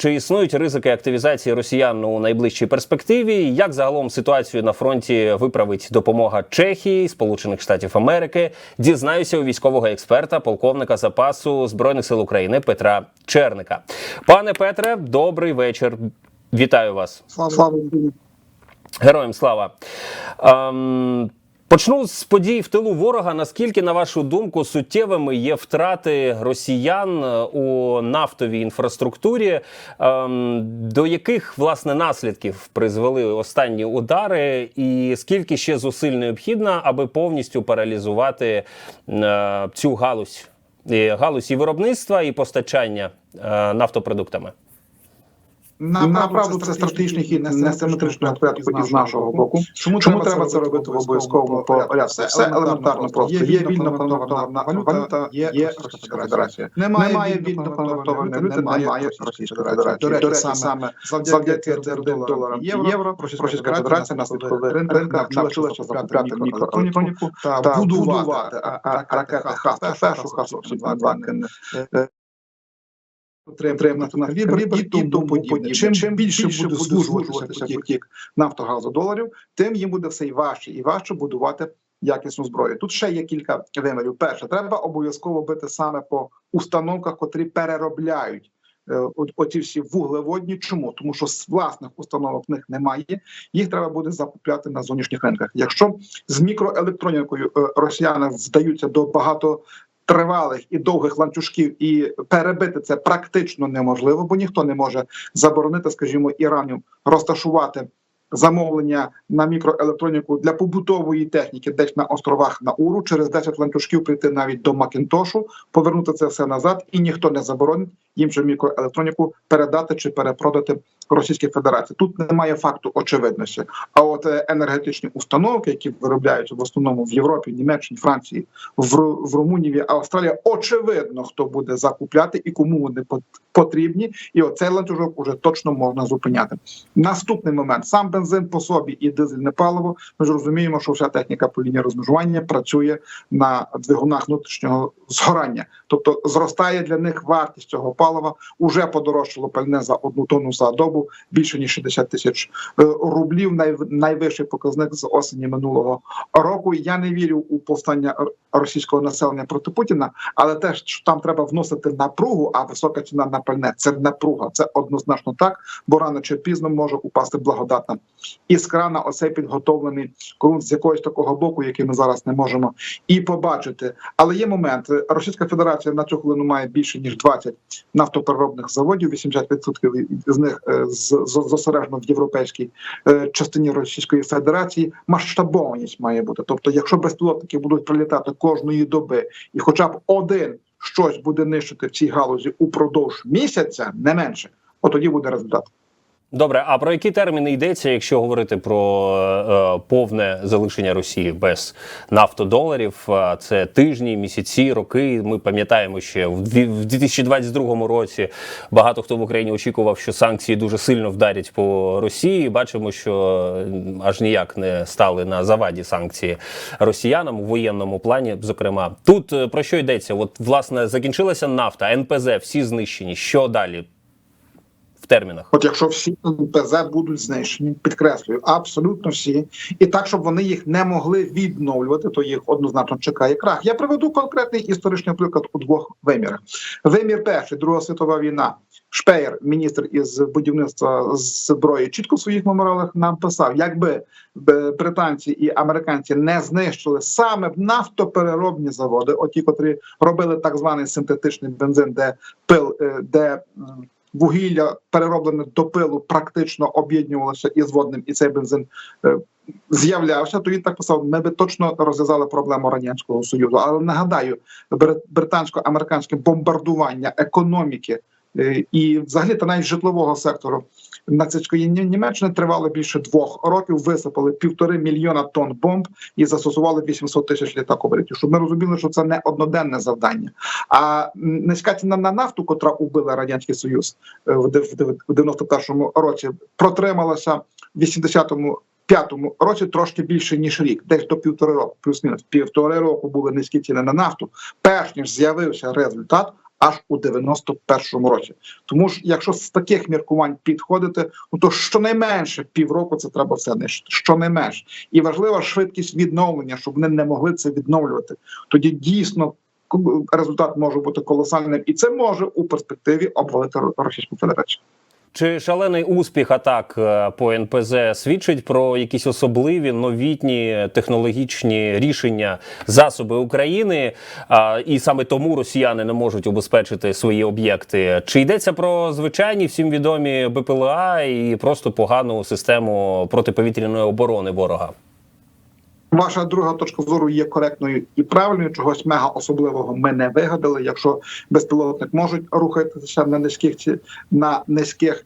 Чи існують ризики активізації росіян у найближчій перспективі? Як загалом ситуацію на фронті виправить допомога Чехії, Сполучених Штатів Америки? Дізнаюся у військового експерта, полковника запасу збройних сил України Петра Черника. Пане Петре, добрий вечір. Вітаю вас. Слава Героям слава. Ем, почну з подій в тилу ворога. Наскільки, на вашу думку, суттєвими є втрати росіян е, у нафтовій інфраструктурі? Ем, до яких власне наслідків призвели останні удари, і скільки ще зусиль необхідно, аби повністю паралізувати е, цю галузь? І галузь і виробництва і постачання е, нафтопродуктами? Направду це стратегічний хід несиметричного порядку із нашого боку. Чому, Чому треба це робити в обов'язковому порядку? Все, все елементарно просто. Є вільно конвертована валюта, є Російська Федерація. Немає вільно конвертованої валюти, немає Російської Федерації. До речі, саме завдяки доларам і євро Російська Федерація на світових ринках навчилася закупляти мікроелектроніку та будувати. ракети Х-1, Х-102 на калібр і тому подібне. Чим, Чим більше буде звужуватися потік нафтогазу доларів, тим їм буде все і важче і важче будувати якісну зброю. Тут ще є кілька вимірів. Перше, треба обов'язково бити саме по установках, котрі переробляють. е, Оці всі вуглеводні. Чому? Тому що з власних установок в них немає. Їх треба буде закупляти на зовнішніх ринках. Якщо з мікроелектронікою е, росіяни вдаються до багато тривалих і довгих ланцюжків, і перебити це практично неможливо, бо ніхто не може заборонити, скажімо, Ірану розташувати замовлення на мікроелектроніку для побутової техніки, десь на островах Науру, через 10 ланцюжків прийти навіть до Макінтошу, повернути це все назад, і ніхто не заборонить їм же мікроелектроніку передати чи перепродати Російській Федерації. Тут немає факту очевидності. А от е, енергетичні установки, які виробляються в основному в Європі, Німеччині, Франції, в, в Румунії, Австралії, очевидно, хто буде закупляти і кому вони пот- потрібні. І оцей ланцюжок уже точно можна зупиняти. Наступний момент: сам бензин по собі і дизельне паливо. Ми ж розуміємо, що вся техніка по лінії розмежування працює на двигунах внутрішнього згорання, тобто зростає для них вартість цього палива. Уже подорожчало пальне за одну тонну за добу більше ніж 60 тисяч е, рублів. Най, найвищий показник з осені минулого року. Я не вірю у повстання російського населення проти Путіна, але теж що там треба вносити напругу. А висока ціна на пальне це напруга. Це однозначно так, бо рано чи пізно може упасти благодатна іскра на оцей підготовлений ґрунт з якогось такого боку, який ми зараз не можемо і побачити. Але є момент: Російська Федерація на цю хвилину має більше ніж 20 нафтопереробних заводів. 80% з них е, з- з- зосереджено в європейській е, частині Російської Федерації. Масштабованість має бути. Тобто, якщо безпілотники будуть прилітати кожної доби, і хоча б один щось буде нищити в цій галузі упродовж місяця, не менше, от тоді буде результат. Добре, а про які терміни йдеться, якщо говорити про е, повне залишення Росії без нафтодоларів? Це тижні, місяці, роки. Ми пам'ятаємо, ще в 2022 році багато хто в Україні очікував, що санкції дуже сильно вдарять по Росії. Бачимо, що аж ніяк не стали на заваді санкції росіянам у воєнному плані. Зокрема, тут е, про що йдеться? От власне закінчилася нафта, НПЗ, всі знищені. Що далі? Термінах. От якщо всі НПЗ будуть знищені, підкреслюю, абсолютно всі, і так, щоб вони їх не могли відновлювати, то їх однозначно чекає крах. Я приведу конкретний історичний приклад у двох вимірах. Вимір перший, Друга світова війна. Шпеєр, міністр із будівництва зброї, чітко в своїх меморіалах нам писав: якби британці і американці не знищили саме нафтопереробні заводи, оті, котрі робили так званий синтетичний бензин, де пил, е, де вугілля перероблене до пилу практично об'єднувалося із водним, і цей бензин е, з'являвся, то він так писав: ми би точно розв'язали проблему радянського союзу. Але нагадаю, бри- британсько-американське бомбардування економіки. е, І, взагалі, та навіть житлового сектору нацистської Німеччини тривало більше двох років. Висипали півтори мільйона тонн бомб і застосували 800 тисяч літакоблетів. Щоб ми розуміли, що це не одноденне завдання. А низька ціна на нафту, котра убила радянський союз е, в дев- в 91-му році, протрималася в 80-му. П'ятому році трошки більше ніж рік, десь до півтори року, плюс-мінус. Півтори року були низькі ціни на нафту. Перш ніж з'явився результат, аж у 91-му році. Тому ж, якщо з таких міркувань підходити, ну то щонайменше півроку це треба все нищити. Щонайменше. І важлива швидкість відновлення, щоб вони не могли це відновлювати. Тоді дійсно результат може бути колосальним, і це може у перспективі обвалити Російську Федерацію. Чи шалений успіх атак е, по НПЗ свідчить про якісь особливі новітні технологічні рішення засоби України, і саме тому росіяни не можуть убезпечити свої об'єкти? Чи йдеться про звичайні всім відомі БПЛА і просто погану систему протиповітряної оборони ворога? Ваша друга точка зору є коректною і правильною. Чогось мега особливого ми не вигадали. Якщо безпілотник можуть рухатися на низьких на низьких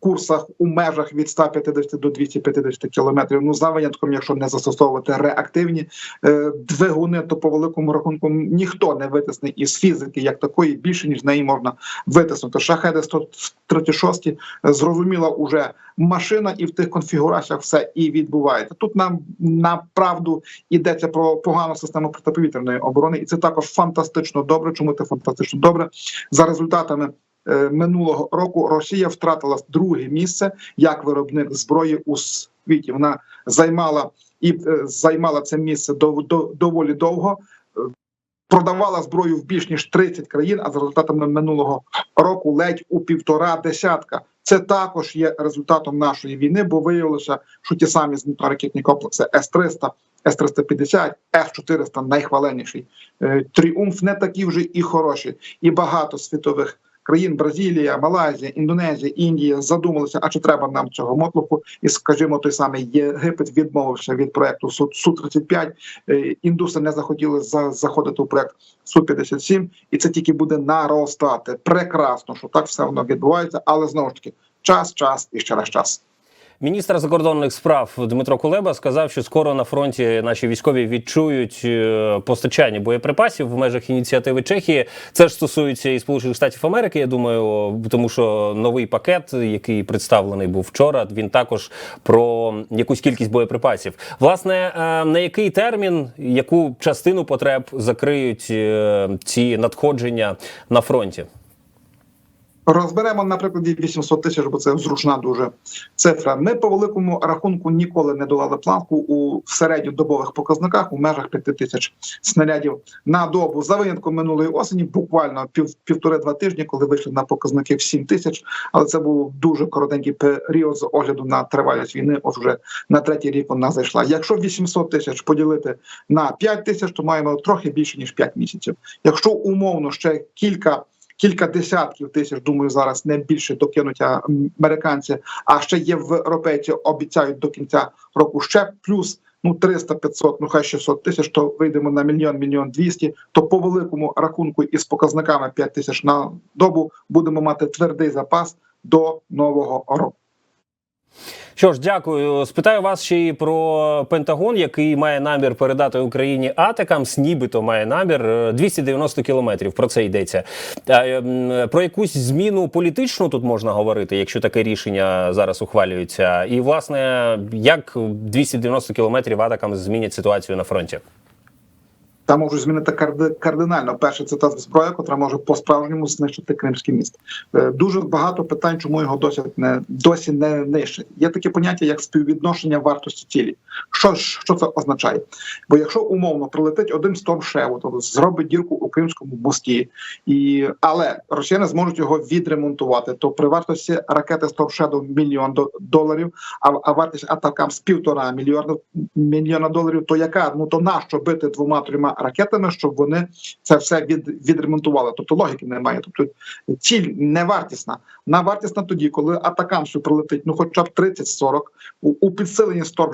курсах у межах від 150 до 250 кілометрів. Ну за винятком, якщо не застосовувати реактивні е, двигуни, то по великому рахунку ніхто не витисне із фізики як такої більше ніж неї можна витиснути. Шахеди 136 зрозуміла уже машина, і в тих конфігураціях все і відбувається. Тут нам направду йдеться про погану систему протиповітряної оборони, і це також фантастично добре. Чому це фантастично добре? За результатами е, минулого року Росія втратила друге місце як виробник зброї у світі. Вона займала і е, займала це місце дов, дов, доволі довго. Е, Продавала зброю в більш ніж 30 країн, а за результатами минулого року ледь у півтора десятка. Це також є результатом нашої війни, бо виявилося, що ті самі зенітно-ракетні комплекси С-300, С-350, С-400 найхваленіший. Е, Тріумф не такі вже і хороші, і багато світових країн Бразилія, Малайзія, Індонезія, Індія задумалися, а чи треба нам цього мотлуху? І скажімо, той самий Єгипет відмовився від проекту су 35 Е, Індуси не захотіли за- заходити у проект су 57 і це тільки буде наростати. Прекрасно, що так все воно відбувається, але знову ж таки час, час і ще раз час. Міністр закордонних справ Дмитро Кулеба сказав, що скоро на фронті наші військові відчують е, постачання боєприпасів в межах ініціативи Чехії. Це ж стосується і Сполучених Штатів Америки. Я думаю, тому що новий пакет, який представлений був вчора, він також про якусь кількість боєприпасів. Власне, е, на який термін, яку частину потреб закриють е, ці надходження на фронті? Розберемо на прикладі 800 тисяч, бо це зручна дуже цифра. Ми по великому рахунку ніколи не долали планку у середньодобових показниках у межах 5 тисяч снарядів на добу. За винятком минулої осені, буквально пів півтори-два тижні, коли вийшли на показники в 7 тисяч. Але це був дуже коротенький період з огляду на тривалість війни. Ось вже на третій рік вона зайшла. Якщо 800 тисяч поділити на 5 тисяч, то маємо трохи більше ніж 5 місяців. Якщо умовно ще кілька кілька десятків тисяч, думаю, зараз не більше докинуть американці. А ще європейці обіцяють до кінця року ще плюс. Ну 300, 500, ну хай 600 тисяч, то вийдемо на мільйон, мільйон 200, то по великому рахунку із показниками 5 тисяч на добу будемо мати твердий запас до нового року. Що ж, дякую. Спитаю вас ще й про Пентагон, який має намір передати Україні Атакамс, нібито має намір е, 290 кілометрів. Про це йдеться. Ем, Про якусь зміну політичну тут можна говорити, якщо таке рішення зараз ухвалюється. І власне, як 290 кілометрів Атакамс змінять ситуацію на фронті? Та можуть змінити карди- кардинально. Перше, це та зброя, яка може по-справжньому знищити Кримський міст. Е, Дуже багато питань, чому його досі не досі не нищать. Є таке поняття як співвідношення вартості цілі. Що що це означає? Бо якщо умовно прилетить один Storm Shadow, тобто зробить дірку у Кримському мості, і але росіяни зможуть його відремонтувати, то при вартості ракети Shadow мільйон доларів, а, а вартість атакам з півтора мільйона мільйона доларів, то яка ну то нащо бити двома трьома ракетами, щоб вони це все від, відремонтували? Тобто логіки немає. Тобто ціль не вартісна. На вартісна тоді, коли атакамсу прилетить, ну хоча б 30-40, у, у підсиленні Storm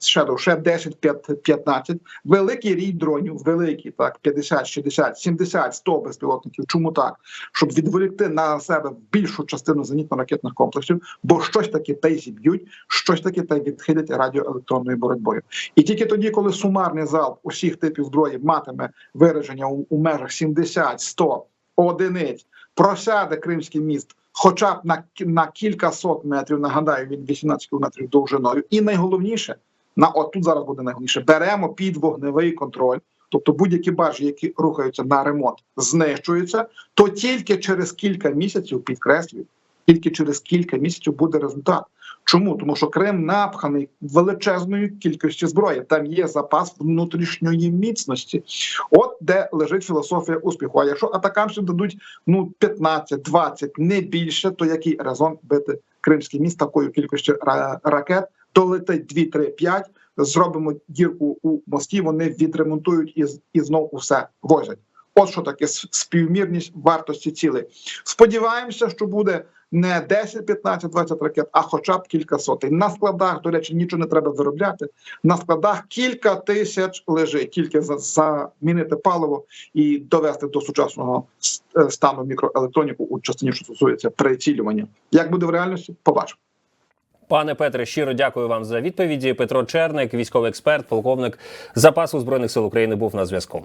Shadow, ще 10-15, великий рій дронів, великий, так, 50, 60, 70, 100 безпілотників. Чому так? Щоб відволікти на себе більшу частину зенітно-ракетних комплексів, бо щось таке та й зіб'ють, щось таке та й відхилять радіоелектронною боротьбою. І тільки тоді, коли сумарний залп усіх типів зброї матиме вираження у, у межах 70, 100 одиниць, просяде Кримський міст. Хоча б на, на кілька сот метрів, нагадаю, він 18 кілометрів довжиною. І найголовніше, на от тут зараз буде найголовніше, беремо під вогневий контроль тобто будь-які баржі, які рухаються на ремонт, знищуються, то тільки через кілька місяців підкреслюю, тільки через кілька місяців буде результат. Чому? Тому що Крим напханий величезною кількістю зброї. Там є запас внутрішньої міцності. От де лежить філософія успіху. А якщо атакамцям дадуть ну 15-20, не більше, то який резон бити кримський міст такою кількістю ра- ракет? Долетить 2-3-5, зробимо дірку у мості. Вони відремонтують і, і знов усе возять. От що таке співмірність вартості цілей. Сподіваємося, що буде не 10, 15, 20 ракет, а хоча б кілька сотень. На складах, до речі, нічого не треба виробляти. На складах кілька тисяч лежить, тільки за- замінити паливо і довести до сучасного е, стану мікроелектроніку у частині, що стосується прицілювання. Як буде в реальності, побачимо. Пане Петре, щиро дякую вам за відповіді. Петро Черник, військовий експерт, полковник запасу збройних сил України, був на зв'язку.